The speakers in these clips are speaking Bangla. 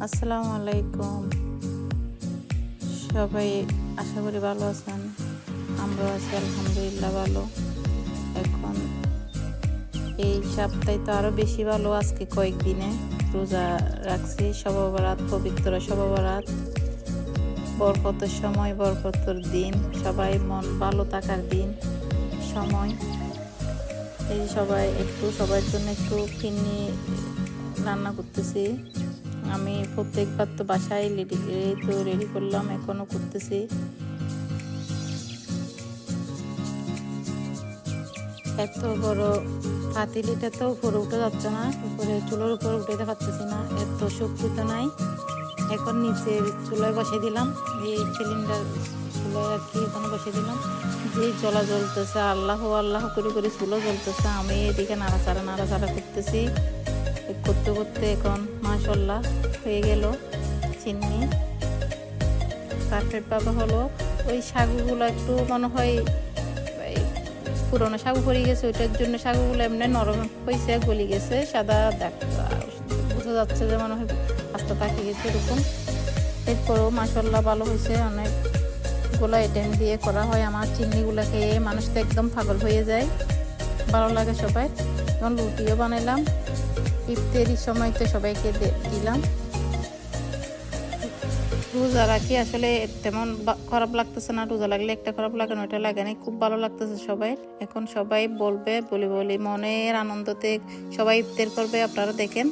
আসসালামু আলাইকুম। সবাই আশা করি ভালো আছেন। আমরাও আছি, আলহামদুলিল্লাহ ভালো। এখন এই সপ্তাহে তো আরও বেশি ভালো, আজকে কয়েকদিনে রোজা রাখছি। সবাবরাত, পবিত্র সবাবরাত। বরকতের সময়, বরকতর দিন, সবাই মন ভালো থাকার দিন, সময়। এই সবাই একটু, সবার জন্য একটু ফিরনি রান্না করতেছি। আমি প্রত্যেকবার তো বাসায় রেডি তো রেডি করলাম, এখনও করতেছি। এত বড় পাতিলিটা তো উপরে উঠে যাচ্ছে না, উপরে চুলোর উপরে উঠে পারতেছি না, এত শক্তি তো নাই। এখন নিচে চুলায় বসে দিলাম, এই সিলিন্ডার চুলায় আর কি এখানে বসে দিলাম। যে জলা জ্বলতেছে, আল্লাহ আল্লাহ করে করে চুলো জ্বলতেছে, আমি এদিকে নাড়াচাড়া নাড়াচাড়া করতেছি। করতে করতে এখন মাশাল্লাহ হয়ে গেল চিনি। পারফেক্টভাবে হলো ওই শাগুগুলো একটু মনে হয় পুরোনো শাগু পড়ে গেছে, ওইটার জন্য শাগুগুলো এমনি নরম হয়েছে গলি গেছে, সাদা দেখ, বোঝা যাচ্ছে যে মনে হয় আস্তে পাকি গেছে এরকম। এরপরেও মাসাল্লাহ ভালো হয়েছে অনেক অনেকগুলো আইটেম দিয়ে করা হয়, আমার চিনিগুলো খেয়ে মানুষ তো একদম পাগল হয়ে যায়। ভালো লাগে সবাই। এখন রুটিও বানাইলাম। ইফতারির সময় তো সবাইকে দিলাম। রোজা রাখি আসলে তেমন খারাপ লাগতেছে না। রোজা লাগলে একটা খারাপ লাগে না ওটা লাগে না খুব ভালো লাগতেছে সবাই। এখন সবাই বলবে বলি বলি মনের আনন্দতে সবাই ইফতার করবে, আপনারা দেখেন।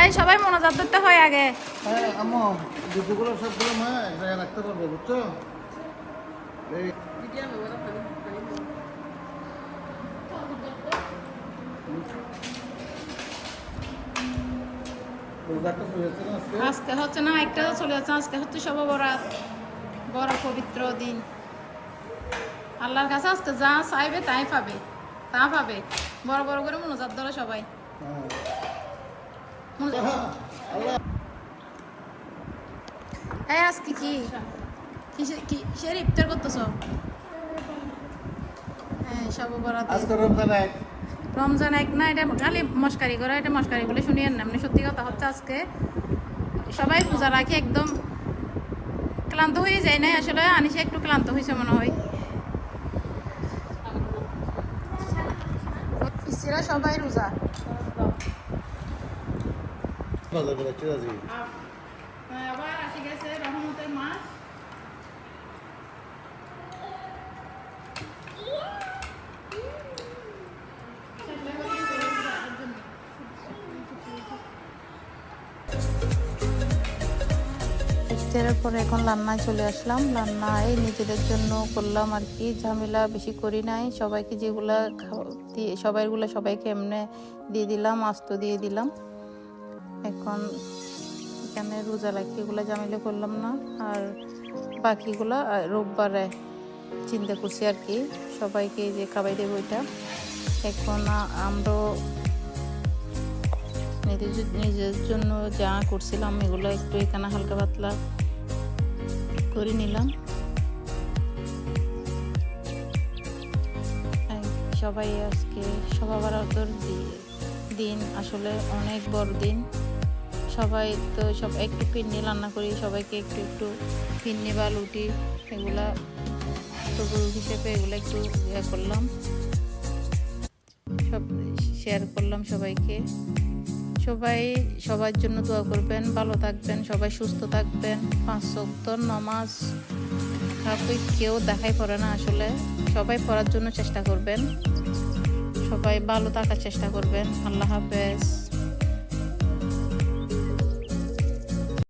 এই সবাই মনোজাত ধরতে হয় আগে। হ্যাঁ আম্মু জুতোগুলো সবগুলো মা এক জায়গায় রাখতে পারবে বুঝছ? এই আজকে? হচ্ছে না একটা চলে যাচ্ছে আজকে হচ্ছে সব বরাত বড় পবিত্র দিন। আল্লাহর কাছে আজকে যা চাইবে তাই পাবে তা পাবে। বড় বড় করে মনোজাত ধরে সবাই। হ্যাঁ। এই আজকে কি? কিসে- কিসের ইফতার করতেছ? হ্যাঁ সব রমজান এক। না এটা খালি মস্কারি করে এটা মস্কারি বলে শুনিয়েন না। এমনি সত্যি কথা হচ্ছে আজকে সবাই পূজা রাখি একদম ক্লান্ত হয়ে যায় না? আসলে আনিসে একটু ক্লান্ত হয়েছে মনে হয়। পিসিরা সবাই রোজা। বাজার করে চিরাজি আবার আসি গেছে রহমতের মাস ইফতারের পরে এখন রান্নায় চলে আসলাম রান্নায় নিজেদের জন্য করলাম আর কি ঝামেলা বেশি করি নাই সবাইকে যেগুলা দিয়ে সবাইগুলো সবাইকে এমনি দিয়ে দিলাম আস্ত দিয়ে দিলাম। এখন এখানে রোজা রাখি, এগুলো ঝামেলা করলাম না। আর বাকিগুলো রোববারে চিন্তা করছি আর কি, সবাইকে যে খাবাই দেবো ওইটা। এখন আমরাও নিজের নিজের জন্য যা করছিলাম, এগুলো একটু এখানে হালকা পাতলা করে নিলাম। সবাই আজকে সবা বারাতর দিন, আসলে অনেক বড় দিন। সবাই তো সব একটু পিন্নি রান্না করি, সবাইকে একটু একটু পিন্নি বা লুটি এগুলা তবু হিসেবে এগুলো একটু ইয়ে করলাম। সব শেয়ার করলাম সবাইকে। সবাই সবার জন্য দোয়া করবেন, ভালো থাকবেন, সবাই সুস্থ থাকবেন। পাঁচ সপ্তর নমাজ কাউকে কেউ দেখাই পড়ে না আসলে। সবাই পড়ার জন্য চেষ্টা করবেন। সবাই ভালো থাকার চেষ্টা করবেন। আল্লাহ হাফেজ।